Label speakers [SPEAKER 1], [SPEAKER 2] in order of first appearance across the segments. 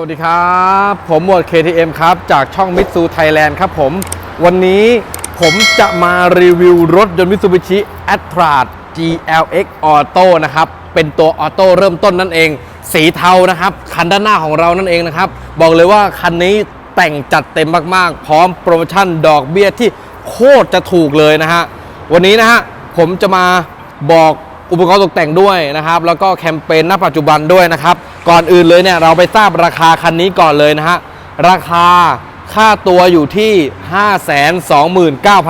[SPEAKER 1] วัสดีครับ ผมหมวด KTM ครับ จากช่องมิตซูไทยแลนด์ครับผม วันนี้ผมจะมารีวิวรถยนต์มิตซูบิชิ a t r a GLX Auto นะครับ เป็นตัวออโต้เริ่มต้นนั่นเอง สีเทานะครับ คันด้านหน้าของเรานั่นเองนะครับ บอกเลยว่าคันนี้แต่งจัดเต็มมากๆ พร้อมโปรโมชั่นดอกเบี้ยที่โคตรจะถูกเลยนะฮะ วันนี้นะฮะ ผมจะมาบอกอุปกรณ์ตกแต่งด้วยนะครับ แล้วก็แคมเปญณปัจจุบันด้วยนะครับ ก่อนอื่นเลยเนี่ยเราไปทราบราคาคันนี้ก่อนเลยนะฮะ ราคาค่าตัวอยู่ที่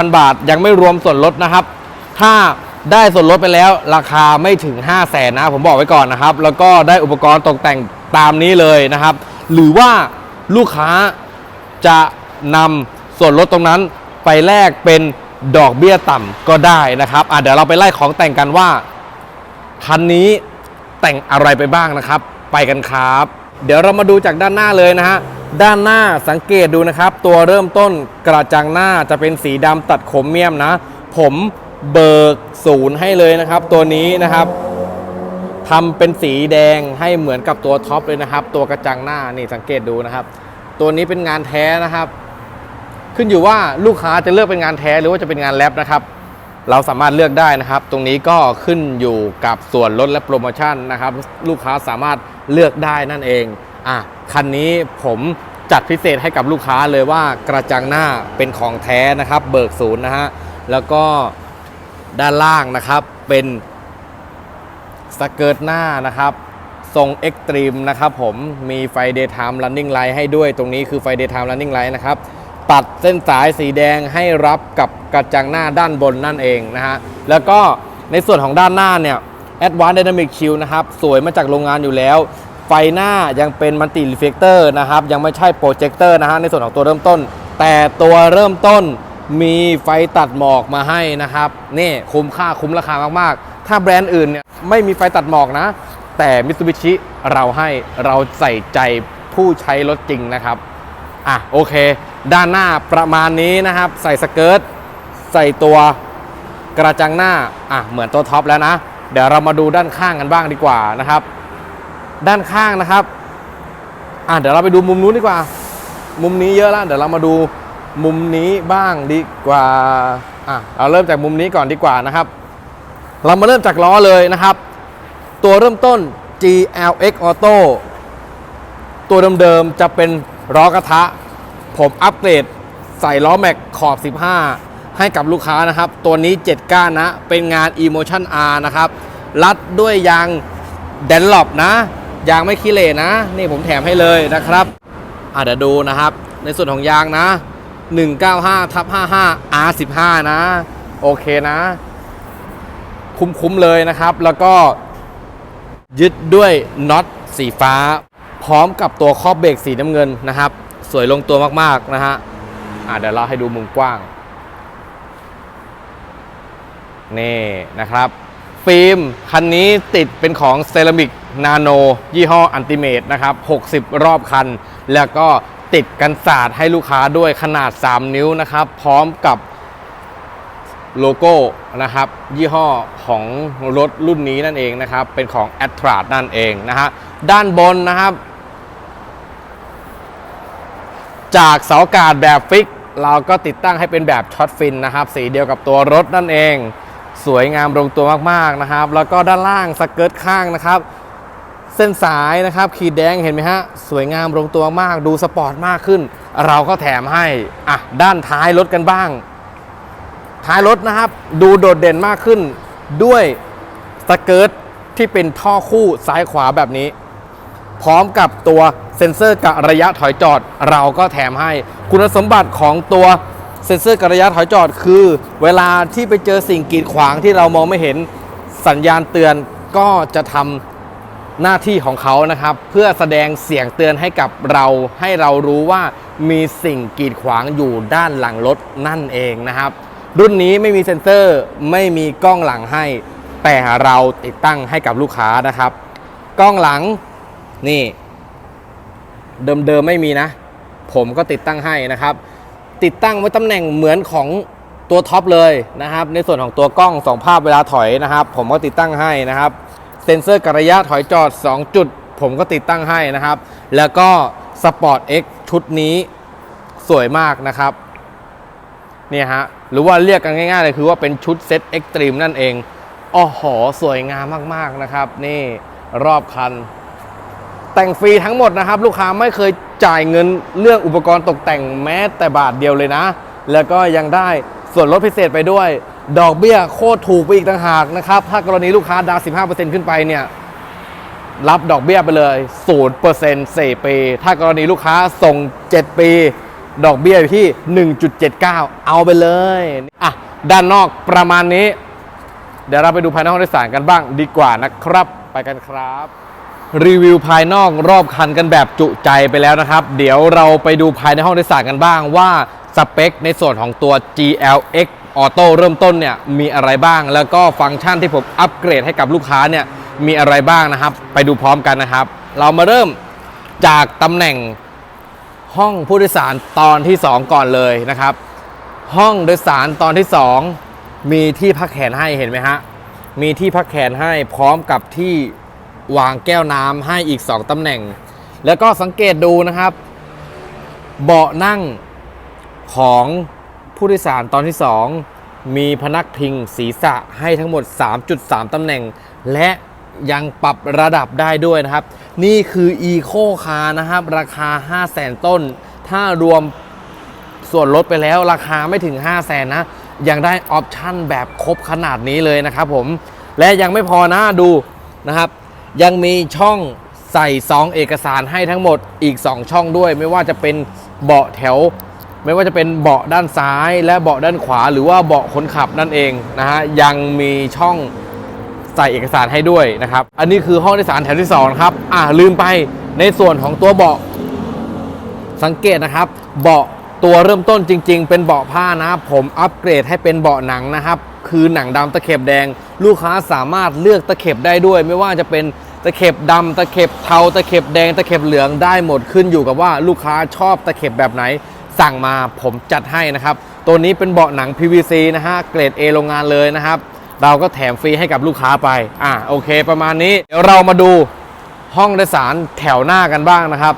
[SPEAKER 1] 529,000 บาท ยังไม่รวมส่วนลดนะครับ ถ้าได้ส่วนลดไปแล้วราคาไม่ถึง 5 0 0แสนนะ ผมบอกไว้ก่อนนะครับ แล้วก็ได้อุปกรณ์ตกแต่งตามนี้เลยนะครับ หรือว่าลูกค้าจะนำส่วนลดตรงนั้นไปแลกเป็นดอกเบี้ยต่ำก็ได้นะครับเดี๋ยวเราไปไล่ของแต่งกันว่าคันนี้แต่งอะไรไปบ้างนะครับ ไปกันครับ เดี๋ยวเรามาดูจากด้านหน้าเลยนะฮะด้านหน้าสังเกตดูนะครับ ตัวเริ่มต้นกระจังหน้าจะเป็นสีดำตัดขมเมียมนะ ผมเบิกศูนย์ให้เลยนะครับ ตัวนี้นะครับทำเป็นสีแดงให้เหมือนกับตัวท็อปเลยนะครับ ตัวกระจังหน้านี่สังเกตดูนะครับ ตัวนี้เป็นงานแท้นะครับ ขึ้นอยู่ว่าลูกค้าจะเลือกเป็นงานแท้หรือว่าจะเป็นงานแรปนะครับ เราสามารถเลือกได้นะครับ ตรงนี้ก็ขึ้นอยู่กับส่วนลดและโปรโมชั่นนะครับ ลูกค้าสามารถเลือกได้นั่นเองอะคันนี้ผมจัดพิเศษให้กับลูกค้าเลยว่ากระจังหน้าเป็นของแท้นะครับ เบิกศูนย์นะฮะแล้วก็ด้านล่างนะครับเป็นสเกิร์ตหน้านะครับ ทรงเอ็กตรีมนะครับผมมีไฟ Daytime Running Light ให้ด้วยตรงนี้คือไฟ Daytime Running Light นะครับ ตัดเส้นสายสีแดงให้รับกับกระจังหน้าด้านบนนั่นเองนะฮะ แล้วก็ในส่วนของด้านหน้าเนี่ย Advanced Dynamic Shield นะครับ สวยมาจากโรงงานอยู่แล้ว ไฟหน้ายังเป็นมัลติรีเฟกเตอร์นะครับ ยังไม่ใช่โปรเจคเตอร์นะฮะ ในส่วนของตัวเริ่มต้น แต่ตัวเริ่มต้นมีไฟตัดหมอกมาให้นะครับ นี่คุ้มค่าคุ้มราคามากๆ ถ้าแบรนด์อื่นเนี่ยไม่มีไฟตัดหมอกนะ แต่มิ t ซูบิชิเราให้เราใส่ใจผู้ใช้รถจริงนะครับ อะโอเค ด้านหน้าประมาณนี้นะครับ ใส่สเกิร์ตใส่ตัวกระจังหน้าอะเหมือนตัวท็อปแล้วนะ เดี๋ยวเรามาดูด้านข้างกันบ้างดีกว่านะครับ ด้านข้างนะครับอะเดี๋ยวเราไปดูมุมนู้นดีกว่า มุมนี้เยอะแล้วเดี๋ยวเรามาดูมุมนี้บ้างดีกว่าอะเราเริ่มจากมุมนี้ก่อนดีกว่านะครับ เรามาเริ่มจากล้อเลยนะครับ ตัวเริ่มต้น GLX Auto ตัวเดิมๆจะเป็นล้อกระทะ ผมอัปเกรดใส่ล้อแม็กขอบ 15 ให้กับลูกค้านะครับ ตัวนี้ 7 ก้านนะ เป็นงาน Emotion R นะครับ รัดด้วยยางแดนลอปนะ ยางไม่ขี้เหร่นะ นี่ผมแถมให้เลยนะครับอะเดี๋ยวดูนะครับ ในส่วนของยางนะ 195ทับ55 R15 นะ โอเคนะ คุ้มๆเลยนะครับ แล้วก็ยึดด้วยน็อตสีฟ้า พร้อมกับตัวครอบเบรกสีน้ำเงินนะครับ สวยลงตัวมากๆนะฮะอะเดี๋ยวเราให้ดูมุมกว้าง นี่นะครับ ฟิล์มคันนี้ติดเป็นของเซรามิกนาโน ยี่ห้ออันติเมตนะครับ 60 รอบคัน แล้วก็ติดกันศาสตร์ให้ลูกค้าด้วยขนาด 3 นิ้วนะครับ พร้อมกับโลโก้นะครับ ยี่ห้อของรถรุ่นนี้นั่นเองนะครับ เป็นของ a t r a นั่นเองนะฮะด้านบนนะครับ จากเสาอากาศแบบฟิก เราก็ติดตั้งให้เป็นแบบช็อตฟินนะครับ สีเดียวกับตัวรถนั่นเอง สวยงามลงตัวมากๆนะครับ แล้วก็ด้านล่างสเกิร์ตข้างนะครับ เส้นสายนะครับ ขีดแดงเห็นไหมฮะ สวยงามลงตัวมากดูสปอร์ตมากขึ้น เราก็แถมให้อะด้านท้ายรถกันบ้าง ท้ายรถนะครับ ดูโดดเด่นมากขึ้นด้วยสเกิร์ตที่เป็นท่อคู่ซ้ายขวาแบบนี้ พร้อมกับตัวเซ็นเซอร์กะระยะถอยจอดเราก็แถมให้ คุณสมบัติของตัวเซ็นเซอร์กะระยะถอยจอดคือ เวลาที่ไปเจอสิ่งกีดขวางที่เรามองไม่เห็นสัญญาณเตือนก็จะทำหน้าที่ของเขานะครับ เพื่อแสดงเสียงเตือนให้กับเรา ให้เรารู้ว่ามีสิ่งกีดขวางอยู่ด้านหลังรถนั่นเองนะครับ รุ่นนี้ไม่มีเซ็นเซอร์ไม่มีกล้องหลังให้ แต่เราติดตั้งให้กับลูกค้านะครับ กล้องหลัง นี่ เดิมๆไม่มีนะ ผมก็ติดตั้งให้นะครับ ติดตั้งไว้ตำแหน่งเหมือนของตัวท็อปเลยนะครับ ในส่วนของตัวกล้อง2ภาพเวลาถอยนะครับ ผมก็ติดตั้งให้นะครับ เซ็นเซอร์กระยะถอยจอด 2 จุด ผมก็ติดตั้งให้นะครับ แล้วก็ Sport X ชุดนี้สวยมากนะครับเนี่ยฮะหรือว่าเรียกกันง่ายๆเลยคือว่าเป็นชุดเซ็ตเอ็กตรีมนั่นเองอ๋อหอสวยงามมากๆนะครับ นี่รอบคัน แต่งฟรีทั้งหมดนะครับ ลูกค้าไม่เคยจ่ายเงินเรื่องอุปกรณ์ตกแต่งแม้แต่บาทเดียวเลยนะ แล้วก็ยังได้ส่วนลดพิเศษไปด้วย ดอกเบี้ยโคตรถูกไปอีกต่างหากนะครับ ถ้ากรณีลูกค้าดาว15%ขึ้นไปเนี่ยรับดอกเบี้ยไปเลย0% 4ปี ถ้ากรณีลูกค้าส่ง 7 ปี ดอกเบี้ยอยู่ที่ 1.79 เอาไปเลย อะ ด้านนอกประมาณนี้ เดี๋ยวเราไปดูภายในห้องโดยสารกันบ้างดีกว่านะครับ ไปกันครับ รีวิวภายนอกรอบคันกันแบบจุใจไปแล้วนะครับ เดี๋ยวเราไปดูภายในห้องโดยสารกันบ้างว่าสเปคในส่วนของตัว GLX Auto เริ่มต้นเนี่ยมีอะไรบ้าง แล้วก็ฟังก์ชันที่ผมอัปเกรดให้กับลูกค้าเนี่ยมีอะไรบ้างนะครับ ไปดูพร้อมกันนะครับ เรามาเริ่มจากตำแหน่งห้องผู้โดยสารตอนที่ 2 ก่อนเลยนะครับ ห้องโดยสารตอนที่ 2 มีที่พักแขนให้เห็นไหมฮะมีที่พักแขนให้พร้อมกับที่ วางแก้วน้ำให้อีก 2ตำแหน่ง แล้วก็สังเกตดูนะครับ เบาะนั่งของผู้โดยสารตอนที่ 2 มีพนักพิงศีรษะให้ทั้งหมด 3.3ตำแหน่ง และยังปรับระดับได้ด้วยนะครับ นี่คือ Eco Car นะครับ ราคา 5 0 0 0 0 0ต้น ถ้ารวมส่วนลดไปแล้วราคาไม่ถึง 5 0 0แสนนะ ยังได้ออปชั่นแบบครบขนาดนี้เลยนะครับผม และยังไม่พอนะดูนะครับ ยังมีช่องใส่ซองเอกสารให้ทั้งหมดอีก 2 ช่องด้วย ไม่ว่าจะเป็นเบาะแถว ไม่ว่าจะเป็นเบาะด้านซ้าย และเบาะด้านขวา หรือว่าเบาะคนขับนั่นเองนะฮะยังมีช่องใส่เอกสารให้ด้วยนะครับ อันนี้คือห้องโดยสารแถวที่2ครับอ่าลืมไปในส่วนของตัวเบาะสังเกตนะครับ เบาะตัวเริ่มต้นจริง ๆ เป็นเบาะผ้านะผมอัปเกรดให้เป็นเบาะหนังนะครับ คือหนังดำตะเข็บแดง ลูกค้าสามารถเลือกตะเข็บได้ด้วย ไม่ว่าจะเป็น ตะเข็บดำตะเข็บเทาตะเข็บแดงตะเข็บเหลืองได้หมดขึ้นอยู่กับว่าลูกค้าชอบตะเข็บแบบไหน สั่งมาผมจัดให้นะครับ ตัวนี้เป็นเบาะหนัง PVC นะฮะเกรด A โรงงานเลยนะครับ เราก็แถมฟรีให้กับลูกค้าไป อะโอเค ประมาณนี้เดี๋ยวเรามาดูห้องโดยสารแถวหน้ากันบ้างนะครับ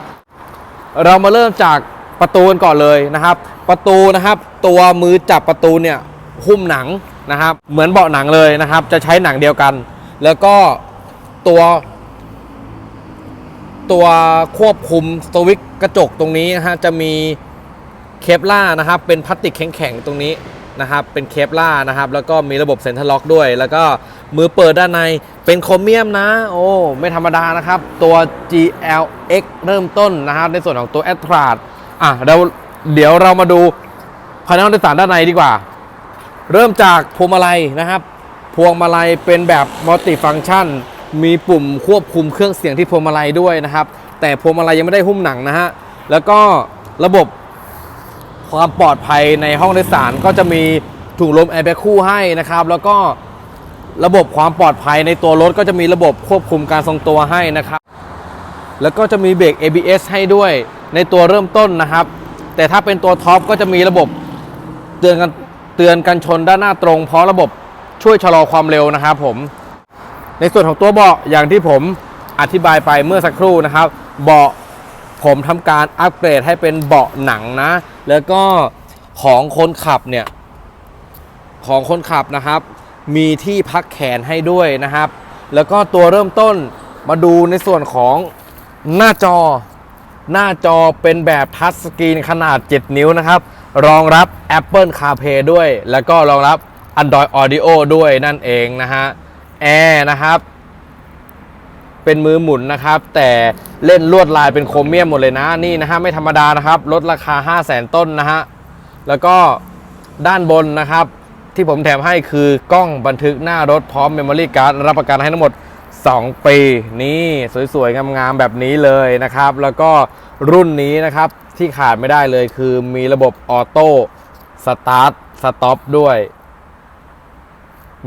[SPEAKER 1] เรามาเริ่มจากประตูกันก่อนเลยนะครับ ประตูนะครับ ตัวมือจับประตูเนี่ยหุ้มหนังนะครับ เหมือนเบาะหนังเลยนะครับ จะใช้หนังเดียวกัน แล้วก็ตัว ตัวควบคุมสวิตช์กระจกตรงนี้นะฮะจะมีเคปล่านะครับเป็นพลาสติกแข็งๆตรงนี้นะครับเป็นเคปล่านะครับแล้วก็มีระบบเซ็นทรัลล็อกด้วย แล้วก็มือเปิดด้านในเป็นโครเมียมนะ โอ้ไม่ธรรมดานะครับ ตัว GLX เริ่มต้นนะครับในส่วนของตัว a t r a อะเราเดี๋ยวเรามาดูภายในห้องโดยสารด้านในดีกว่า เริ่มจากพวงมาลัยนะครับ พวงมาลัยเป็นแบบมัลติฟัง c t ชัน มีปุ่มควบคุมเครื่องเสียงที่พวงมาลัยด้วยนะครับ แต่พวงมาลัยยังไม่ได้หุ้มหนังนะฮะ แล้วก็ระบบความปลอดภัยในห้องโดยสารก็จะมีถุงลมแอร์แบ็กคู่ให้นะครับ แล้วก็ระบบความปลอดภัยในตัวรถก็จะมีระบบควบคุมการทรงตัวให้นะครับ แล้วก็จะมีเบรก ABS ให้ด้วยในตัวเริ่มต้นนะครับ แต่ถ้าเป็นตัวท็อปก็จะมีระบบเตือนกันเตือนกันชนด้านหน้าตรง เพราะระบบช่วยชะลอความเร็วนะครับผม ในส่วนของตัวเบาะอย่างที่ผมอธิบายไปเมื่อสักครู่นะครับ เบาะผมทำการอัปเกรดให้เป็นเบาะหนังนะ แล้วก็ของคนขับเนี่ย ของคนขับนะครับ มีที่พักแขนให้ด้วยนะครับ แล้วก็ตัวเริ่มต้นมาดูในส่วนของหน้าจอ หน้าจอเป็นแบบทัชสกรีนขนาด 7 นิ้วนะครับ รองรับ Apple CarPlay ด้วย แล้วก็รองรับ Android Audio ด้วยนั่นเองนะฮะ แอร์นะครับ เป็นมือหมุนนะครับ แต่เล่นลวดลายเป็นโครเมียมหมดเลยนะนี่นะฮะไม่ธรรมดานะครับลดราคา 5 0 0แสนต้นนะฮะแล้วก็ด้านบนนะครับ ที่ผมแถมให้คือกล้องบันทึกหน้ารถพร้อมเมมโมรี่การ์ดรับประกันให้ทั้งหมด 2 ปี นี่สวยๆ งามๆ แบบนี้เลยนะครับ แล้วก็รุ่นนี้นะครับที่ขาดไม่ได้เลยคือมีระบบออโต้สตาร์ทสต็อปด้วย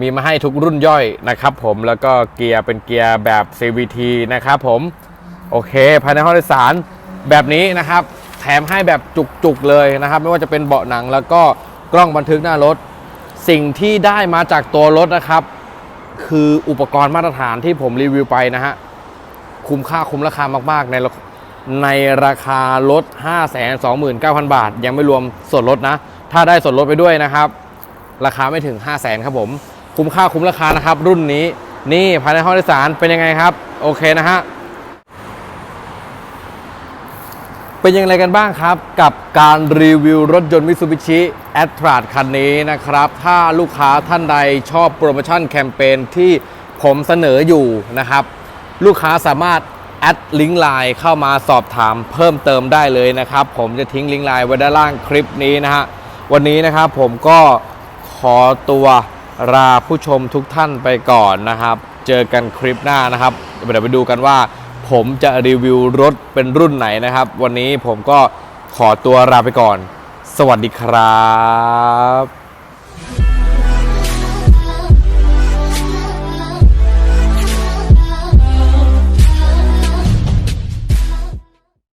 [SPEAKER 1] มีมาให้ทุกรุ่นย่อยนะครับผมแล้วก็เกียร์เป็นเกียร์แบบ CVT นะครับผม โอเค ภายในห้องโดยสารแบบนี้นะครับ แถมให้แบบจุกๆเลยนะครับ ไม่ว่าจะเป็นเบาะหนังแล้วก็กล้องบันทึกหน้ารถ สิ่งที่ได้มาจากตัวรถนะครับ คืออุปกรณ์มาตรฐานที่ผมรีวิวไปนะฮะคุ้มค่าคุ้มราคามากๆในในราคารถ529,000 บาท ยังไม่รวมส่วนลดนะ ถ้าได้ส่วนลดไปด้วยนะครับ ราคาไม่ถึง 5 0 0 0 0นครับผม คุ้มค่าคุ้มราคานะครับ รุ่นนี้นี่ภายในห้องโดยสารเป็นยังไงครับ โอเคนะฮะเป็นยังไงกันบ้างครับ กับการรีวิวรถยนต์ Mitsubishi a t r a คันนี้นะครับ ถ้าลูกค้าท่านใดชอบโปรโมชั่นแคมเปญที่ผมเสนออยู่นะครับ ลูกค้าสามารถแอดลิงก์ไลน์เข้ามาสอบถามเพิ่มเติมได้เลยนะครับ ผมจะทิ้งลิงก์ไลน์ไว้ด้านล่างคลิปนี้นะฮะ วันนี้นะครับผมก็ขอตัว ลาผู้ชมทุกท่านไปก่อนนะครับ เจอกันคลิปหน้านะครับเดี๋ยวไปดูกันว่า ผมจะรีวิวรถเป็นรุ่นไหนนะครับ วันนี้ผมก็ขอตัวลาไปก่อน สวัสดีครับ